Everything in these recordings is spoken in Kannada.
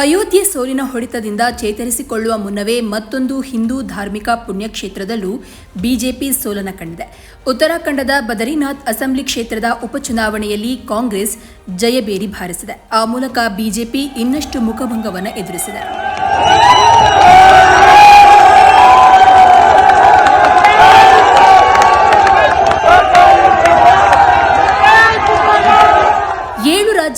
ಅಯೋಧ್ಯೆ ಸೋಲಿನ ಹೊಡೆತದಿಂದ ಚೇತರಿಸಿಕೊಳ್ಳುವ ಮುನ್ನವೇ ಮತ್ತೊಂದು ಹಿಂದೂ ಧಾರ್ಮಿಕ ಪುಣ್ಯಕ್ಷೇತ್ರದಲ್ಲೂ ಬಿಜೆಪಿ ಸೋಲನ ಕಂಡಿದೆ. ಉತ್ತರಾಖಂಡದ ಬದರಿನಾಥ್ ಅಸೆಂಬ್ಲಿ ಕ್ಷೇತ್ರದ ಉಪಚುನಾವಣೆಯಲ್ಲಿ ಕಾಂಗ್ರೆಸ್ ಜಯಬೇರಿ ಬಾರಿಸಿದೆ ಆ ಮೂಲಕ ಬಿಜೆಪಿ ಇನ್ನಷ್ಟು ಮುಖಭಂಗವನ್ನು ಎದುರಿಸಿದೆ.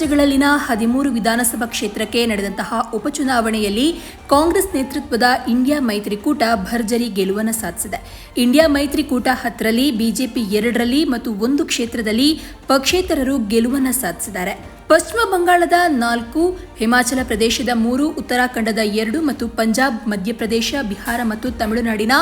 ರಾಜ್ಯಗಳಲ್ಲಿನ ಹದಿಮೂರು ವಿಧಾನಸಭಾ ಕ್ಷೇತ್ರಕ್ಕೆ ನಡೆದಂತಹ ಉಪಚುನಾವಣೆಯಲ್ಲಿ ಕಾಂಗ್ರೆಸ್ ನೇತೃತ್ವದ ಇಂಡಿಯಾ ಮೈತ್ರಿಕೂಟ ಭರ್ಜರಿ ಗೆಲುವನ್ನು ಸಾಧಿಸಿದೆ. ಇಂಡಿಯಾ ಮೈತ್ರಿಕೂಟ ಹತ್ತರಲ್ಲಿ, ಬಿಜೆಪಿ ಎರಡರಲ್ಲಿ ಮತ್ತು ಒಂದು ಕ್ಷೇತ್ರದಲ್ಲಿ ಪಕ್ಷೇತರರು ಗೆಲುವನ್ನು ಸಾಧಿಸಿದ್ದಾರೆ. ಪಶ್ಚಿಮ ಬಂಗಾಳದ ನಾಲ್ಕು, ಹಿಮಾಚಲ ಪ್ರದೇಶದ ಮೂರು, ಉತ್ತರಾಖಂಡದ ಎರಡು ಮತ್ತು ಪಂಜಾಬ್, ಮಧ್ಯಪ್ರದೇಶ, ಬಿಹಾರ ಮತ್ತು ತಮಿಳುನಾಡಿನ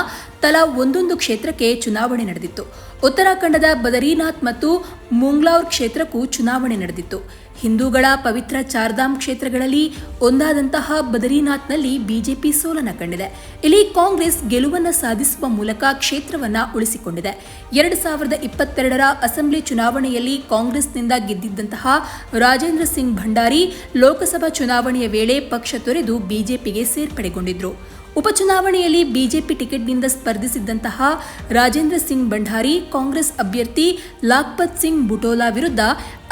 ತಲಾ ಒಂದೊಂದು ಕ್ಷೇತ್ರಕ್ಕೆ ಚುನಾವಣೆ ನಡೆದಿತ್ತು. ಉತ್ತರಾಖಂಡದ ಬದರೀನಾಥ್ ಮತ್ತು ಮುಂಗ್ಲೌರ್ ಕ್ಷೇತ್ರಕ್ಕೂ ಚುನಾವಣೆ ನಡೆದಿತ್ತು. ಹಿಂದೂಗಳ ಪವಿತ್ರ ಚಾರ್ಧಾಮ್ ಕ್ಷೇತ್ರಗಳಲ್ಲಿ ಒಂದಾದಂತಹ ಬದರಿನಾಥ್ನಲ್ಲಿ ಬಿಜೆಪಿ ಸೋಲನ ಕಂಡಿದೆ. ಇಲ್ಲಿ ಕಾಂಗ್ರೆಸ್ ಗೆಲುವನ್ನು ಸಾಧಿಸುವ ಮೂಲಕ ಕ್ಷೇತ್ರವನ್ನ ಉಳಿಸಿಕೊಂಡಿದೆ. ಎರಡು ಸಾವಿರದ ಇಪ್ಪತ್ತೆರಡರ ಅಸೆಂಬ್ಲಿ ಚುನಾವಣೆಯಲ್ಲಿ ಕಾಂಗ್ರೆಸ್ನಿಂದ ಗೆದ್ದಿದ್ದಂತಹ ರಾಜೇಂದ್ರ ಸಿಂಗ್ ಭಂಡಾರಿ ಲೋಕಸಭಾ ಚುನಾವಣೆಯ ವೇಳೆ ಪಕ್ಷ ತೊರೆದು ಬಿಜೆಪಿಗೆ ಸೇರ್ಪಡೆಗೊಂಡಿದ್ರು. ಉಪಚುನಾವಣೆಯಲ್ಲಿ ಬಿಜೆಪಿ ಟಿಕೆಟ್ನಿಂದ ಸ್ಪರ್ಧಿಸಿದ್ದಂತಹ ರಾಜೇಂದ್ರ ಸಿಂಗ್ ಭಂಡಾರಿ, ಕಾಂಗ್ರೆಸ್ ಅಭ್ಯರ್ಥಿ ಲಾಕ್ಪತ್ ಸಿಂಗ್ ಬುಟೋಲಾ ವಿರುದ್ಧ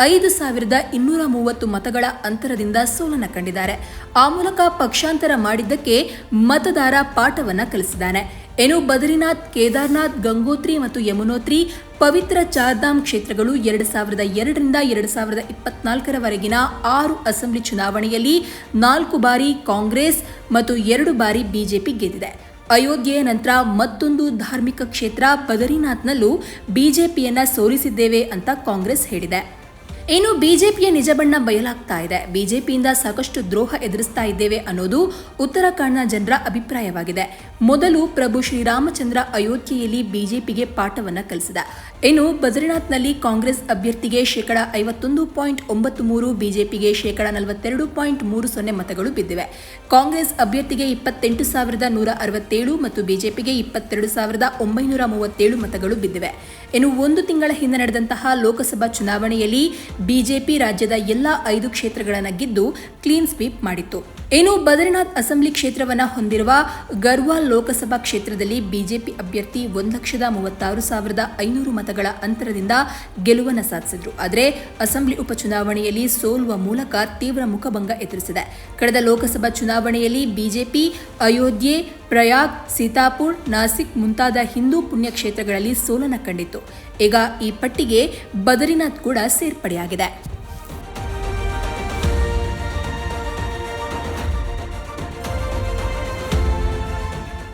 ಐದು ಸಾವಿರದ ಇನ್ನೂರ ಮೂವತ್ತು ಮತಗಳ ಅಂತರದಿಂದ ಸೋಲನ ಕಂಡಿದ್ದಾರೆ. ಆ ಮೂಲಕ ಪಕ್ಷಾಂತರ ಮಾಡಿದ್ದಕ್ಕೆ ಮತದಾರ ಪಾಠವನ್ನ ಕಲಿಸಿದ್ದಾನೆ. ಏನು ಬದ್ರಿನಾಥ್, ಕೇದಾರ್ನಾಥ್, ಗಂಗೋತ್ರಿ ಮತ್ತು ಯಮುನೋತ್ರಿ ಪವಿತ್ರ ಚಾರ್ಧಾಮ್ ಕ್ಷೇತ್ರಗಳು ಎರಡು ಸಾವಿರದ ಎರಡರಿಂದ ಎರಡು ಸಾವಿರದ ಇಪ್ಪತ್ನಾಲ್ಕರವರೆಗಿನ ಆರು ಅಸೆಂಬ್ಲಿ ಚುನಾವಣೆಯಲ್ಲಿ ನಾಲ್ಕು ಬಾರಿ ಕಾಂಗ್ರೆಸ್ ಮತ್ತು ಎರಡು ಬಾರಿ ಬಿಜೆಪಿ ಗೆದ್ದಿದೆ. ಅಯೋಧ್ಯೆಯ ನಂತರ ಮತ್ತೊಂದು ಧಾರ್ಮಿಕ ಕ್ಷೇತ್ರ ಬದರಿನಾಥ್ನಲ್ಲೂ ಬಿಜೆಪಿಯನ್ನ ಸೋಲಿಸಿದ್ದೇವೆ ಅಂತ ಕಾಂಗ್ರೆಸ್ ಹೇಳಿದೆ. ಇನ್ನು ಬಿಜೆಪಿಯ ನಿಜ ಬಣ್ಣ ಬಯಲಾಗ್ತಾ ಇದೆ. ಬಿಜೆಪಿಯಿಂದ ಸಾಕಷ್ಟು ದ್ರೋಹ ಎದುರಿಸ್ತಾ ಇದ್ದೇವೆ ಅನ್ನೋದು ಉತ್ತರಾಖಂಡ್ನ ಜನರ ಅಭಿಪ್ರಾಯವಾಗಿದೆ. ಮೊದಲು ಪ್ರಭು ಶ್ರೀರಾಮಚಂದ್ರ ಅಯೋಧ್ಯೆಯಲ್ಲಿ ಬಿಜೆಪಿಗೆ ಪಾಠವನ್ನ ಕಲಿಸಿದ. ಇನ್ನು ಬದ್ರಿನಾಥ್ನಲ್ಲಿ ಕಾಂಗ್ರೆಸ್ ಅಭ್ಯರ್ಥಿಗೆ ಶೇಕಡ ಐವತ್ತೊಂದು ಪಾಯಿಂಟ್ ಒಂಬತ್ತು ಮೂರು, ಬಿಜೆಪಿಗೆ ಶೇಕಡ ನಲವತ್ತೆರಡು ಪಾಯಿಂಟ್ ಮೂರು ಸೊನ್ನೆ ಮತಗಳು ಬಿದ್ದಿವೆ. ಕಾಂಗ್ರೆಸ್ ಅಭ್ಯರ್ಥಿಗೆ ಇಪ್ಪತ್ತೆಂಟು ಸಾವಿರದ ನೂರ ಅರವತ್ತೇಳು ಮತ್ತು ಬಿಜೆಪಿಗೆ ಇಪ್ಪತ್ತೆರಡು ಸಾವಿರದ ಒಂಬೈನೂರ ಮೂವತ್ತೇಳು ಮತಗಳು ಬಿದ್ದಿವೆ. ಇನ್ನು ಒಂದು ತಿಂಗಳ ಹಿಂದೆ ನಡೆದಂತಹ ಲೋಕಸಭಾ ಚುನಾವಣೆಯಲ್ಲಿ ಬಿಜೆಪಿ ರಾಜ್ಯದ ಎಲ್ಲ ಐದು ಕ್ಷೇತ್ರಗಳನ್ನು ಗೆದ್ದು ಕ್ಲೀನ್ ಸ್ವೀಪ್ ಮಾಡಿತ್ತು. ಇನ್ನು ಬದರಿನಾಥ್ ಅಸೆಂಬ್ಲಿ ಕ್ಷೇತ್ರವನ್ನು ಹೊಂದಿರುವ ಗರ್ವಾಲ್ ಲೋಕಸಭಾ ಕ್ಷೇತ್ರದಲ್ಲಿ ಬಿಜೆಪಿ ಅಭ್ಯರ್ಥಿ ಒಂದು ಲಕ್ಷದ ಮೂವತ್ತಾರು ಸಾವಿರದ ಐನೂರು ಮತಗಳ ಅಂತರದಿಂದ ಗೆಲುವನ್ನು ಸಾಧಿಸಿದ್ರು. ಆದರೆ ಅಸೆಂಬ್ಲಿ ಉಪಚುನಾವಣೆಯಲ್ಲಿ ಸೋಲುವ ಮೂಲಕ ತೀವ್ರ ಮುಖಭಂಗ ಎದುರಿಸಿದೆ. ಕಳೆದ ಲೋಕಸಭಾ ಚುನಾವಣೆಯಲ್ಲಿ ಬಿಜೆಪಿ, ಅಯೋಧ್ಯೆ, ಪ್ರಯಾಗ್, ಸೀತಾಪುರ್, ನಾಸಿಕ್ ಮುಂತಾದ ಹಿಂದೂ ಪುಣ್ಯಕ್ಷೇತ್ರಗಳಲ್ಲಿ ಸೋಲನ ಕಂಡಿತ್ತು. ಈಗ ಈ ಪಟ್ಟಿಗೆ ಬದರಿನಾಥ್ ಕೂಡ ಸೇರ್ಪಡೆಯಾಗಿದೆ 上げたい